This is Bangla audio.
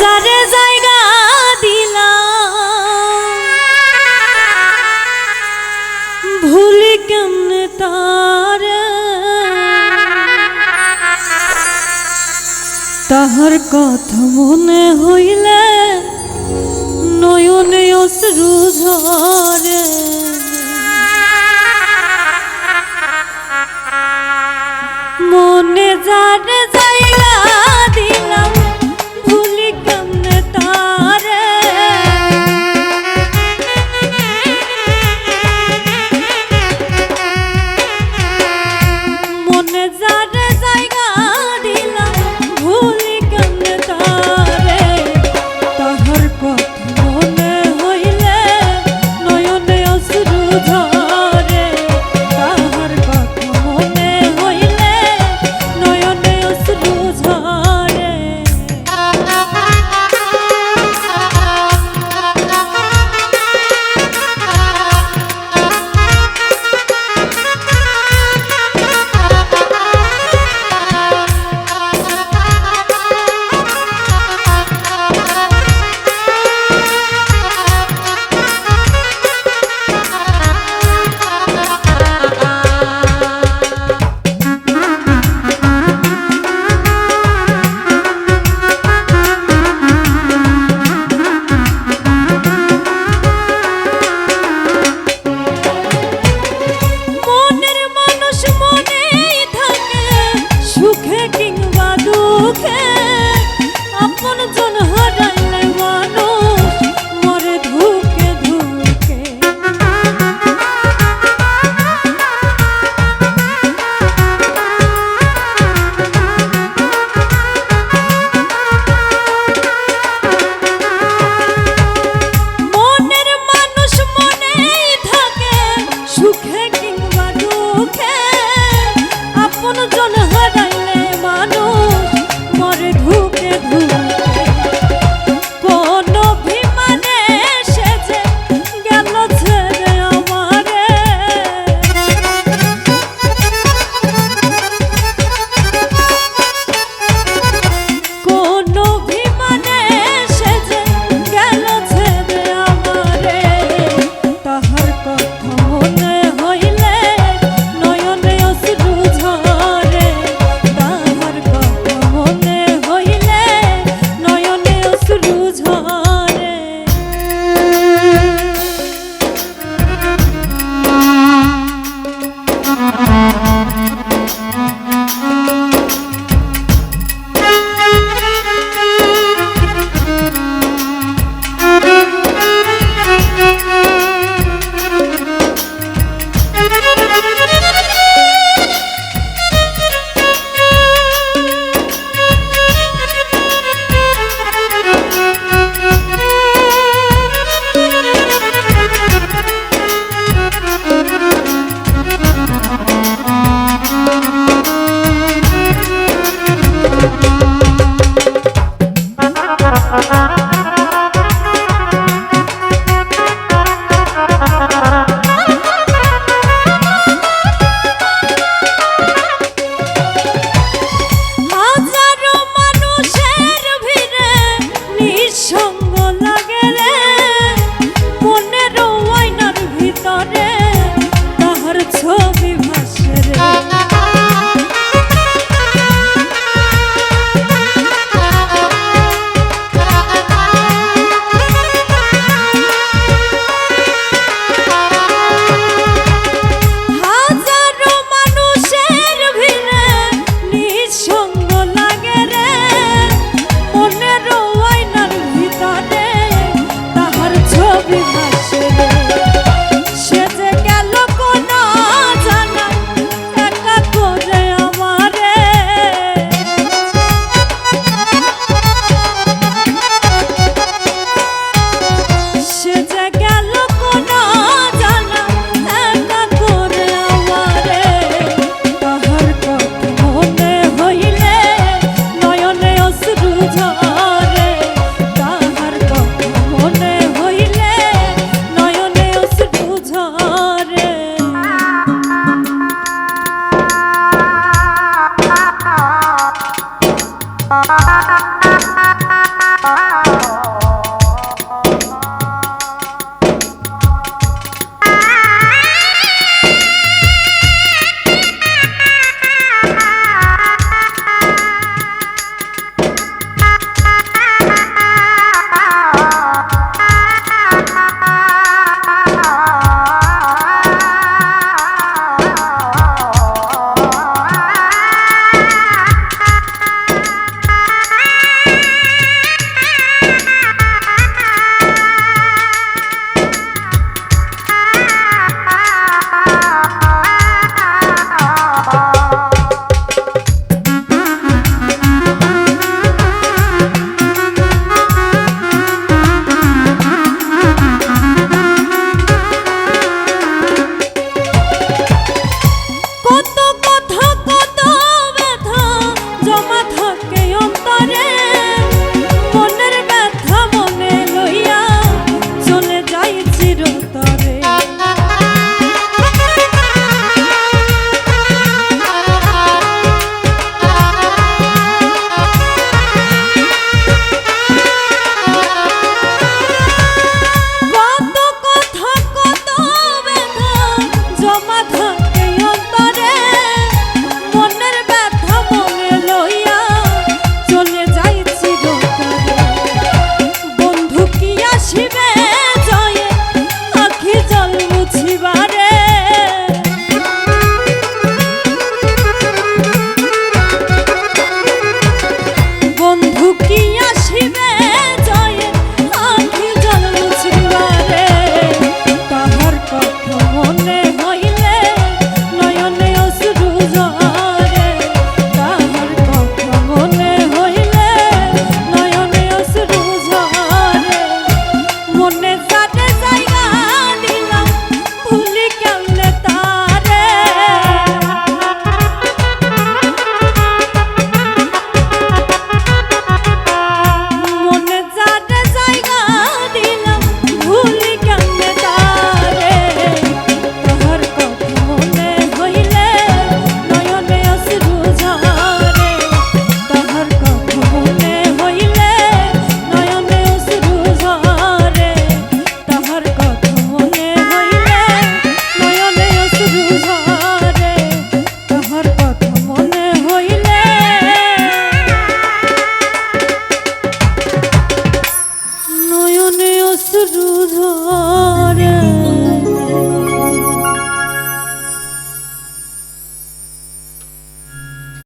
যারে জায়গা দিলাম। ভুলি কেমনে তার? তাহার কথা মনে হইলে নয়নে অশ্রু ঝরে। মনে যারে মনে মন হারাইলে মানুষ মরে ঢুকে ঢুকে